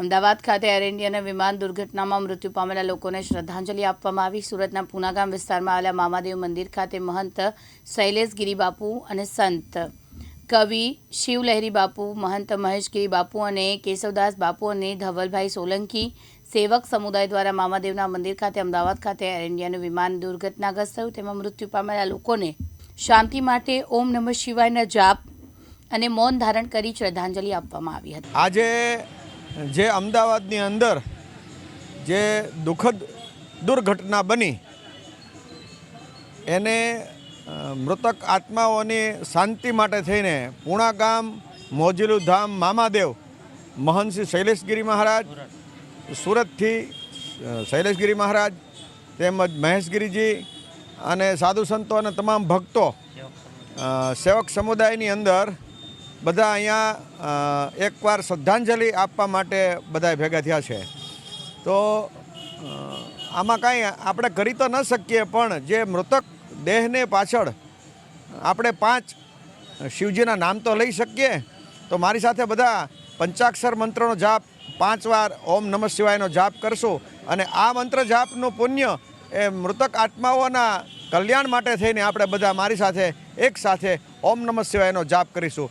અમદાવાદ ખાતે એર ઇન્ડિયાના વિમાન દુર્ઘટનામાં મૃત્યુ પામેલા લોકોને શ્રદ્ધાંજલિ આપવામાં આવી. સુરતના પૂનાગામ વિસ્તારમાં આવેલા મામાદેવ મંદિર ખાતે મહંત શૈલેષ ગિરી બાપુ અને સંત કવિ શિવલહેરી બાપુ, મહંત મહેશગીરી બાપુ અને કેશવદાસ બાપુ અને ધવલભાઈ સોલંકી સેવક સમુદાય દ્વારા મામાદેવના મંદિર ખાતે, અમદાવાદ ખાતે એર ઇન્ડિયાનું વિમાન દુર્ઘટનાગ્રસ્ત થયું. તેમાં મૃત્યુ પામેલા લોકોને શાંતિ માટે ઓમ નમઃ શિવાયના જાપ અને મૌન ધારણ કરી શ્રદ્ધાંજલિ આપવામાં આવી હતી. આજે જે અમદાવાદની અંદર જે દુઃખદ દુર્ઘટના બની, એને મૃતક આત્માઓની શાંતિ માટે થઈને પૂણા ગામ, મોજીલું ધામ મામાદેવ મહંત શ્રી શૈલેષગીરી મહારાજ, સુરતથી શૈલેષગીરી મહારાજ, તેમજ મહેશગીરીજી અને સાધુ સંતો અને તમામ ભક્તો સેવક સમુદાયની અંદર બધા અહીંયા એકવાર શ્રદ્ધાંજલિ આપવા માટે બધા ભેગા થયા છે. તો આમાં કાંઈ આપણે કરી તો ન શકીએ, પણ જે મૃતક દેહને પાછળ આપણે પાંચ શિવજીના નામ તો લઈ શકીએ. તો મારી સાથે બધા પંચાક્ષર મંત્રનો જાપ, પાંચ વાર ઓમ નમઃ શિવાયનો જાપ કરશું અને આ મંત્ર જાપનું પુણ્ય એ મૃતક આત્માઓના કલ્યાણ માટે થઈને આપણે બધા મારી સાથે, એક સાથે ઓમ નમઃ શિવાયનો જાપ કરીશું.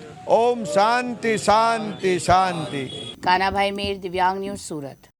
ઓમ શાંતિ શાંતિ શાંતિ. કાનાભાઈ મીર દિવ્યાંગ ન્યૂઝ સુરત.